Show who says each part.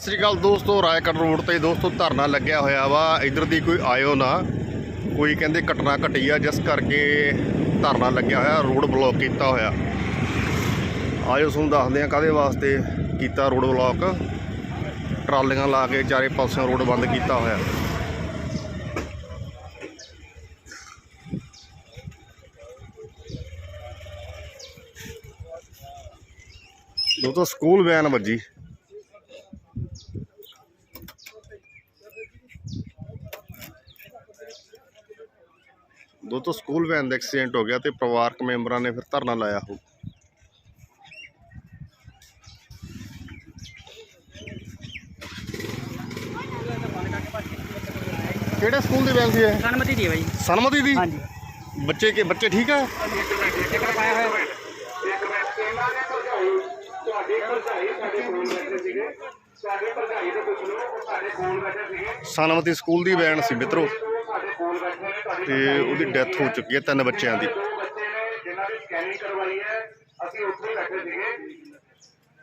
Speaker 1: ਸਤਿ ਸ੍ਰੀ ਅਕਾਲ ਦੋਸਤੋ, ਰਾਏਕਟ ਰੋਡ ਤੇ ਦੋਸਤੋ ਧਰਨਾ ਲੱਗਿਆ ਹੋਇਆ ਵਾ। ਇਧਰ ਦੀ ਕੋਈ ਆਇਓ ਨਾ। ਕੋਈ ਕਹਿੰਦੇ ਘਟਨਾ ਘਟੀ ਆ, ਜਿਸ ਕਰਕੇ ਧਰਨਾ ਲੱਗਿਆ ਹੋਇਆ, ਰੋਡ ਬਲੌਕ ਕੀਤਾ ਹੋਇਆ। ਆਇਓ ਤੁਹਾਨੂੰ ਦੱਸਦੇ ਆ ਕਾਦੇ ਵਾਸਤੇ ਕੀਤਾ ਰੋਡ ਬਲੌਕ। ਟਰਾਲੀਆਂ ਲਾ ਕੇ ਚਾਰੇ ਪਾਸਿਓਂ ਰੋਡ ਬੰਦ ਕੀਤਾ ਹੋਇਆ। ਦੋਸਤੋ, ਸਕੂਲ ਵੈਨ ਵੱਜੀ। ਦੋਸਤੋ ਸਕੂਲ ਵੈਨ ਦਾ ਐਕਸੀਡੈਂਟ ਹੋ ਗਿਆ ਤੇ ਪਰਿਵਾਰਕ ਮੈਂਬਰਾਂ ਨੇ ਫਿਰ ਧਰਨਾ ਲਾਇਆ ਹੋ ਕਿਹੜੇ ਸਕੂਲ ਦੀ ਵੈਨ ਸੀ ਇਹ?
Speaker 2: ਸਨਮਤੀ ਦੀ ਹੈ ਬਾਈ।
Speaker 1: ਸਨਮਤੀ ਦੀ?
Speaker 2: ਹਾਂਜੀ।
Speaker 1: ਬੱਚੇ ਕੇ ਬੱਚੇ ਠੀਕ ਆ? ਸਨਮਤੀ ਸਕੂਲ ਦੀ ਵੈਨ ਸੀ ਮਿੱਤਰੋ। ਤੇ ਉਹਦੀ ਡੈਥ ਹੋ ਚੁੱਕੀ ਹੈ ਤਿੰਨ ਬੱਚਿਆਂ ਦੀ।
Speaker 3: ਜਿਨ੍ਹਾਂ ਦੀ ਸਕੈਨਿੰਗ ਕਰਵਾਈ ਹੈ, ਅਸੀਂ ਉੱਥੇ ਬੈਠੇ ਸੀਗੇ।